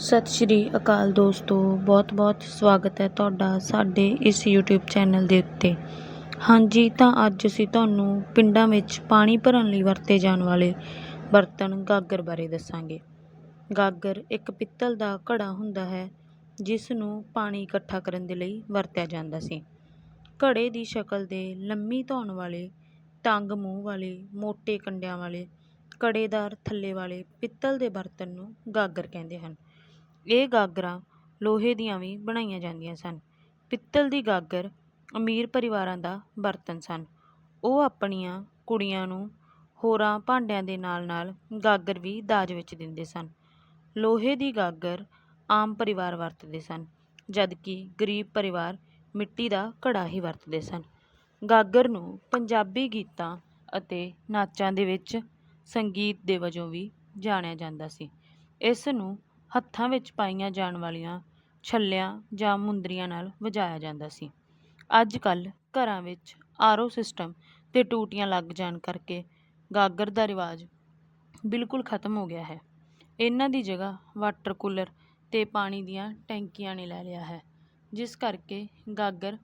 ਸਤਿ ਸ਼੍ਰੀ ਅਕਾਲ ਦੋਸਤੋ ਬਹੁਤ ਬਹੁਤ ਸਵਾਗਤ ਹੈ ਤੁਹਾਡਾ ਸਾਡੇ ਇਸ YouTube ਚੈਨਲ ਦੇ ਉੱਤੇ। ਹਾਂਜੀ, ਤਾਂ ਅੱਜ ਅਸੀਂ ਤੁਹਾਨੂੰ ਪਿੰਡਾਂ ਵਿੱਚ ਪਾਣੀ ਭਰਨ ਲਈ ਵਰਤੇ ਜਾਣ ਵਾਲੇ ਬਰਤਨ ਗਾਗਰ ਬਾਰੇ ਦੱਸਾਂਗੇ। ਗਾਗਰ ਇੱਕ ਪਿੱਤਲ ਦਾ ਘੜਾ ਹੁੰਦਾ ਹੈ ਜਿਸ ਨੂੰ ਪਾਣੀ ਇਕੱਠਾ ਕਰਨ ਦੇ ਲਈ ਵਰਤਿਆ ਜਾਂਦਾ ਸੀ। ਘੜੇ ਦੀ ਸ਼ਕਲ ਦੇ ਲੰਮੀ ਧੌਣ ਵਾਲੇ, ਤੰਗ ਮੂੰਹ ਵਾਲੇ, ਮੋਟੇ ਕੰਡਿਆਂ ਵਾਲੇ, ਕੜੇਦਾਰ ਥੱਲੇ ਵਾਲੇ ਪਿੱਤਲ ਦੇ ਬਰਤਨ ਨੂੰ ਗਾਗਰ ਕਹਿੰਦੇ ਹਨ। ਇਹ ਗਾਗਰਾਂ ਲੋਹੇ ਦੀਆਂ ਵੀ ਬਣਾਈਆਂ ਜਾਂਦੀਆਂ ਸਨ। ਪਿੱਤਲ ਦੀ ਗਾਗਰ ਅਮੀਰ ਪਰਿਵਾਰਾਂ ਦਾ ਬਰਤਨ ਸਨ। ਉਹ ਆਪਣੀਆਂ ਕੁੜੀਆਂ ਨੂੰ ਹੋਰਾਂ ਭਾਂਡਿਆਂ ਦੇ ਨਾਲ ਨਾਲ ਗਾਗਰ ਵੀ ਦਾਜ ਵਿੱਚ ਦਿੰਦੇ ਸਨ। ਲੋਹੇ ਦੀ ਗਾਗਰ ਆਮ ਪਰਿਵਾਰ ਵਰਤਦੇ ਸਨ, ਜਦਕਿ ਗਰੀਬ ਪਰਿਵਾਰ ਮਿੱਟੀ ਦਾ ਘੜਾ ਹੀ ਵਰਤਦੇ ਸਨ। ਗਾਗਰ ਨੂੰ ਪੰਜਾਬੀ ਗੀਤਾਂ ਅਤੇ ਨਾਚਾਂ ਦੇ ਵਿੱਚ ਸੰਗੀਤ ਦੇ ਵਜੋਂ ਵੀ ਜਾਣਿਆ ਜਾਂਦਾ ਸੀ। ਇਸ ਨੂੰ ਹੱਥਾਂ ਵਿੱਚ ਪਾਈਆਂ ਜਾਣ ਵਾਲੀਆਂ ਛੱਲਿਆਂ ਜਾਂ ਮੁੰਦਰੀਆਂ ਨਾਲ ਵਜਾਇਆ ਜਾਂਦਾ ਸੀ। ਅੱਜ ਕੱਲ੍ਹ ਘਰਾਂ ਵਿੱਚ ਆਰ ਓ ਸਿਸਟਮ ਅਤੇ ਟੂਟੀਆਂ ਲੱਗ ਜਾਣ ਕਰਕੇ ਗਾਗਰ ਦਾ ਰਿਵਾਜ ਬਿਲਕੁਲ ਖਤਮ ਹੋ ਗਿਆ ਹੈ। ਇਹਨਾਂ ਦੀ ਜਗ੍ਹਾ ਵਾਟਰ ਕੂਲਰ ਅਤੇ ਪਾਣੀ ਦੀਆਂ ਟੈਂਕੀਆਂ ਨੇ ਲੈ ਲਿਆ ਹੈ, ਜਿਸ ਕਰਕੇ ਗਾਗਰ